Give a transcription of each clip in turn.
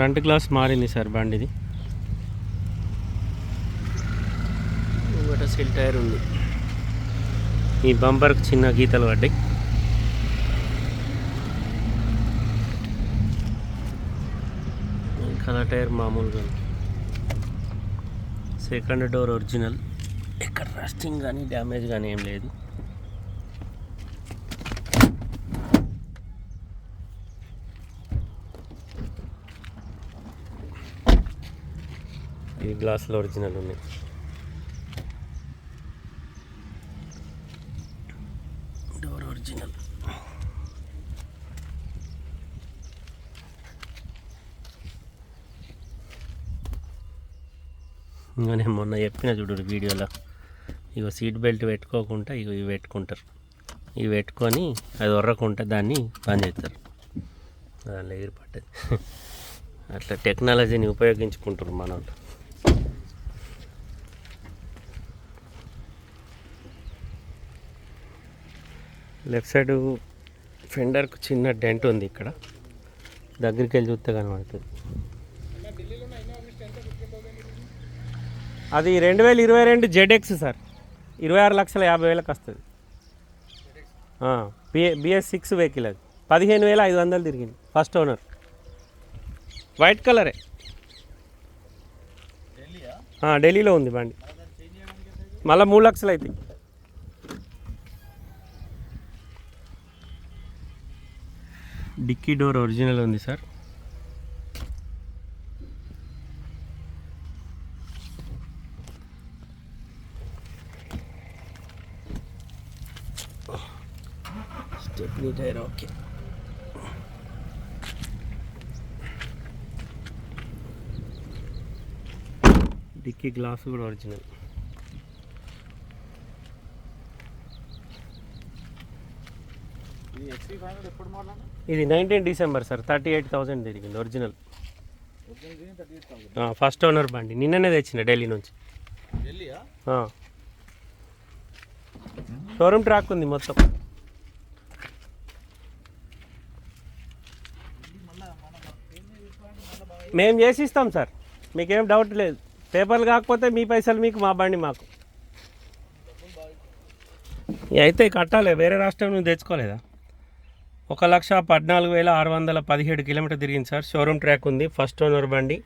Front glass మారింది sir బండిది. ఒకట సిల్ టైర్ ఉంది. ఈ బంపర్కి చిన్న గీతలు పడ్డాయి. కలర్ టైర్ మామూలుగా. Second door original. ఇక్కడ రస్టింగ్ కానీ డ్యామేజ్ కానీ ఏం లేదు. ఈ గ్లాసులు ఒరిజినల్ ఉన్నాయి డోర్ ఒరిజినల్ ఇంకా నేను మొన్న చెప్పిన చూడు వీడియోలో. ఇగో సీట్ బెల్ట్ పెట్టుకోకుండా ఇగో ఇవి పెట్టుకుంటారు. ఇవి పెట్టుకొని అది ఒర్రకుంటే దాన్ని బంద్ చేస్తారు. దానిలో ఎగిరి పట్టదు అట్లా టెక్నాలజీని ఉపయోగించుకుంటారు మన వాళ్ళు. లెఫ్ట్ సైడ్ ఫెండర్కు చిన్న డెంట్ ఉంది ఇక్కడ. దగ్గరికి వెళ్ళి చూస్తే కనబడుతుంది. అది రెండు వేల ఇరవై రెండు జెడ్ఎక్స్ సార్. ఇరవై ఆరు లక్షల యాభై వేలకు వస్తుంది. బిఏ బిఎస్ సిక్స్ వెహికల్ అది. పదిహేను వేల ఐదు వందలు తిరిగింది. ఫస్ట్ ఓనర్ వైట్ కలరే ఢిల్లీలో ఉంది బండి. మళ్ళీ మూడు లక్షలు అవుతాయి డిక్కీ డోర్ ఒరిజినల్ ఉంది sir. Stepney tyre okay dickey glass కూడా ఒరిజినల్. ఇది nineteen December sir thirty eight thousand తిరిగింది ఒరిజినల్. ఫస్ట్ ఓనర్ బండి నిన్ననే తెచ్చిన ఢిల్లీ నుంచి. షోరూమ్ ట్రాక్ ఉంది మొత్తం. మేము చేసి ఇస్తాం సార్ మీకేం డౌట్ లేదు. పేపర్లు కాకపోతే మీ పైసలు మీకు మా బండి మాకు. అయితే కట్టాలి వేరే రాష్ట్రం నుంచి తెచ్చుకోలేదా? ఒక లక్ష పద్నాలుగు వేల ఆరు వందల పదిహేడు కిలోమీటర్ తిరిగింది సార్. షోరూమ్ ట్రాక్ ఉంది. ఫస్ట్ ఓనర్ బండి.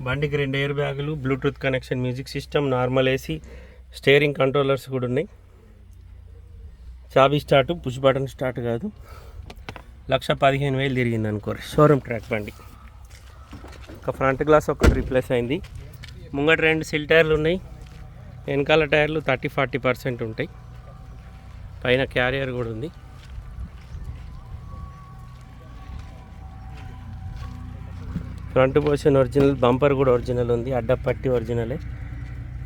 బండికి రెండు ఎయిర్ బ్యాగులు Bluetooth connection music system normal AC steering controllers కూడా ఉన్నాయి. చాబీ స్టార్ట్ పుష్ బటన్ స్టార్ట్ కాదు. లక్ష పదిహేను వేలు తిరిగింది అనుకోరు. షోరూమ్ ట్రాక్ బండి. ఒక ఫ్రంట్ గ్లాస్ ఒకటి రీప్లేస్ అయింది. ముంగట రెండు సిల్ టైర్లు ఉన్నాయి. వెనకాల టైర్లు థర్టీ ఫార్టీ పర్సెంట్ ఉంటాయి. పైన క్యారియర్ కూడా ఉంది. ఫ్రంట్ పోర్షన్ ఒరిజినల్ బంపర్ కూడా ఒరిజినల్ ఉంది అడ్డపట్టి ఒరిజినలే.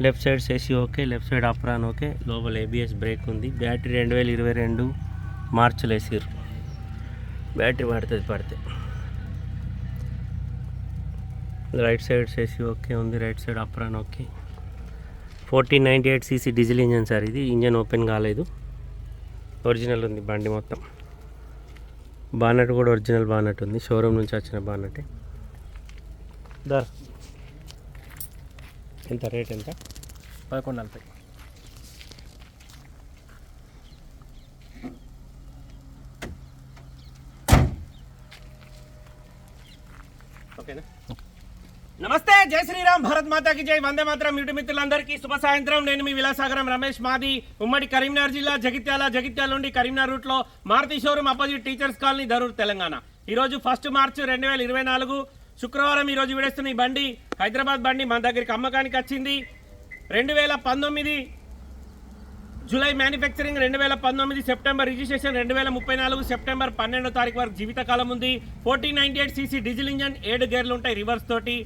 Left side chassis okay left side apron okay లోపల ఏబిఎస్ బ్రేక్ ఉంది. బ్యాటరీ రెండు వేల ఇరవై రెండు మార్చిలో వేసిర్రు. బ్యాటరీ పడుతుంది పడితే. రైట్ సైడ్ సేసి ఓకే ఉంది right side apron okay. Fourteen ninety eight CC diesel engine sir ఇది. ఇంజన్ ఓపెన్ కాలేదు. ఒరిజినల్ ఉంది బండి మొత్తం. బానట్ కూడా ఒరిజినల్ బానట్ ఉంది. షోరూమ్ నుంచి వచ్చిన బానటే. ధర? ఎంత రేట్ ఎంత? పదకొండు నలభై. ఓకేనా? నమస్తే జై శ్రీరామ్ భారత్ మాతాకి జై. వందే మాత్రం యూటి మిత్రులందరికీ శుభ సాయంత్రం. నేను మీ విలాసాగరం రమేష్ మాది. ఉమ్మడి కరీంనగర్ జిల్లా జగిత్యాల జగిత్యాల నుండి కరీంనగర్ రూట్లో Maruti showroom opposite teachers colony Dharur Telangana. ఈ రోజు ఫస్ట్ మార్చి రెండు వేల ఇరవై నాలుగు. శుక్రవారం ఈరోజు విడేస్తున్న ఈ బండి హైదరాబాద్ బండి మన దగ్గరికి అమ్మకానికి వచ్చింది. రెండు వేల పంతొమ్మిది జూలై మ్యానుఫ్యాక్చరింగ్ రెండు వేల పంతొమ్మిది సెప్టెంబర్ రిజిస్ట్రేషన్ రెండు వేల ముప్పై నాలుగు సెప్టెంబర్ పన్నెండో తారీఖు వరకు జీవితకాలం ఉంది. Fourteen ninety eight CC diesel engine ఏడు గేర్లు ఉంటాయి రివర్స్ తోటి.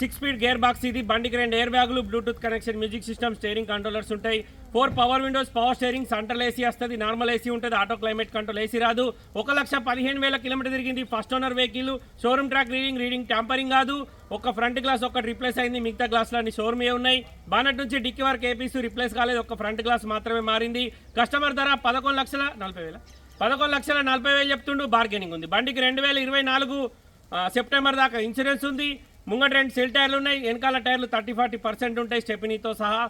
సిక్స్ స్పీడ్ గేర్ బాక్స్ ఇది బండికి రెండు ఎయిర్ బ్యాగులు bluetooth connection music system steering controllers ఉంటాయి. Four power windows power steering central AC వస్తుంది నార్మల్ ఏసీ ఉంటుంది ఆటో క్లైమేట్ కంట్రోల్ ఏసీ రాదు. ఒక లక్ష పదిహేను వేల కిలోమీటర్ తిరిగింది first owner vehicle showroom track reading reading tampering కాదు. ఒక ఫ్రంట్ గ్లాస్ ఒకటి రిప్లేస్ అయింది మిగతా గ్లాసులు అన్ని షోరూమే ఉన్నాయి. బానట్ నుంచి డిక్కీ వరకు ఏపీస్ రిప్లేస్ కాలేదు ఒక ఫ్రంట్ గ్లాస్ మాత్రమే మారింది. కస్టమర్ ధర పదకొండు లక్షల నలభై వేల. పదకొండు లక్షల నలభై వేలు చెప్తుండు బార్గెనింగ్ ఉంది. బండికి రెండు వేల ఇరవై నాలుగు సెప్టెంబర్ దాకా ఇన్సూరెన్స్ ఉంది. ముంగట రెండు సెల్ టైర్లు ఉన్నాయి వెనకాల టైర్లు థర్టీ ఫార్టీ పర్సెంట్ ఉంటాయి స్టెపినీతో సహా.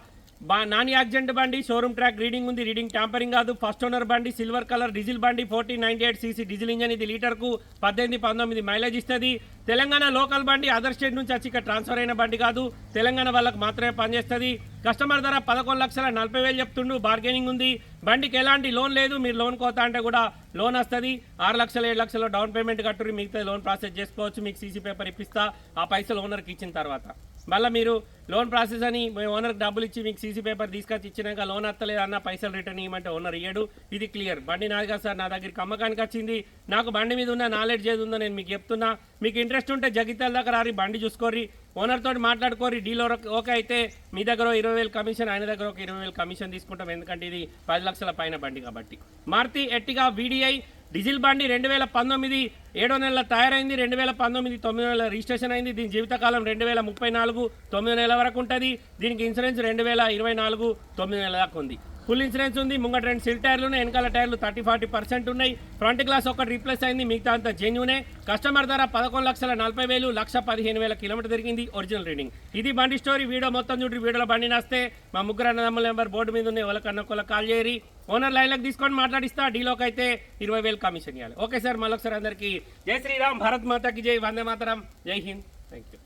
బా నాన్ యాక్సిడెంట్ బండి షోరూమ్ ట్రాక్ రీడింగ్ ఉంది రీడింగ్ ట్యాంపరింగ్ కాదు. ఫస్ట్ ఓనర్ బండి సిల్వర్ కలర్ డీజిల్ బండి fourteen ninety eight CC diesel engine ఇది లీటర్కు పద్దెనిమిది పంతొమ్మిది మైలేజ్ ఇస్తుంది. తెలంగాణ లోకల్ బండి అదర్ స్టేట్ నుంచి వచ్చి ఇక్కడ ట్రాన్స్ఫర్ అయిన బండి కాదు. తెలంగాణ వాళ్ళకు మాత్రమే పనిచేస్తుంది. కస్టమర్ ధర పదకొండు లక్షల నలభై వేలు చెప్తుండు బార్గెనింగ్ ఉంది. బండికి ఎలాంటి లోన్ లేదు మీరు లోన్ కోత అంటే కూడా లోన్ వస్తుంది. ఆరు లక్షలు ఏడు లక్షలు డౌన్ పేమెంట్ కట్టుకుని మిగతా లోన్ ప్రాసెస్ చేసుకోవచ్చు. మీకు సీసీ పేపర్ ఇప్పిస్తా ఆ పైసలు ఓనర్కి ఇచ్చిన తర్వాత. మళ్ళీ మీరు లోన్ ప్రాసెస్ అని మీ ఓనర్కి డబ్బులు ఇచ్చి మీకు సీసీ పేపర్ తీసుకొచ్చి ఇచ్చినాక లోన్ వస్తలేదు అన్న పైసలు రిటర్న్ ఇవ్వమంటే ఓనర్ ఇయ్యడు. ఇది క్లియర్. బండి నాదిగా సార్ నా దగ్గరికి అమ్మకానికి వచ్చింది. నాకు బండి మీద ఉన్న నాలెడ్జ్ ఏది ఉందో నేను మీకు చెప్తున్నా. మీకు ఇంట్రెస్ట్ ఉంటే జగిత్యాల దగ్గర రారి బండి చూసుకోర్రి. ఓనర్ తోటి మాట్లాడుకోరి డీలర్ ఓకే అయితే మీ దగ్గర ఇరవై వేలు కమిషన్ ఆయన దగ్గర ఒక ఇరవై వేలు కమిషన్ తీసుకుంటాం. ఎందుకంటే ఇది పది లక్షల పైన బండి కాబట్టి. మారుతి ఎట్టిగా వీడిఐ డీజిల్ బండి రెండు వేల పంతొమ్మిది ఏడో నెలల తయారైంది రెండు వేల పంతొమ్మిది తొమ్మిది నెలల రిజిస్ట్రేషన్ అయింది. దీని జీవితకాలం రెండు వేల ముప్పై నాలుగు తొమ్మిది నెలల వరకు ఉంటుంది. దీనికి ఇన్సూరెన్స్ రెండు వేల ఇరవై నాలుగు తొమ్మిది నెలల దాకా ఉంది. ఫుల్ ఇన్సూరెన్స్ ఉంది ముంగట రెండు సిల్ టైర్లు ఉన్నాయి వెనకాల టైర్లు థర్టీ ఫార్టీ పర్సెంట్ ఉన్నాయి. ఫ్రంట్ గ్లాస్ ఒకటి రీప్లేస్ అయింది మిగతా అంతా జెన్యునే. కస్టమర్ ధర పదకొండు లక్షల నలభై వేలు లక్ష పదిహేను వేల కిలోమీటర్ తిరిగింది ఒరిజినల్ రీడింగ్. ఇది బండి స్టోరీ వీడియో మొత్తం చూడండి వీడియోలో బండి నాస్తే. మా ముగ్గురు అన్నదమ్ముల నెంబర్ బోర్డు మీద ఉన్నాయి వాళ్ళకన్నా ఒకళ్ళ కాల్ చేయరి. ఓనర్ లైన్లకు తీసుకొని మాట్లాడిస్తా డీలోకి అయితే ఇరవై వేలు కమిషన్ ఇవ్వాలి ఓకే సార్ మళ్ళొకసారి అందరికీ జై శ్రీరామ్ భారత్ మాతకి జై వందే మాతరం జై హింద్. Thank you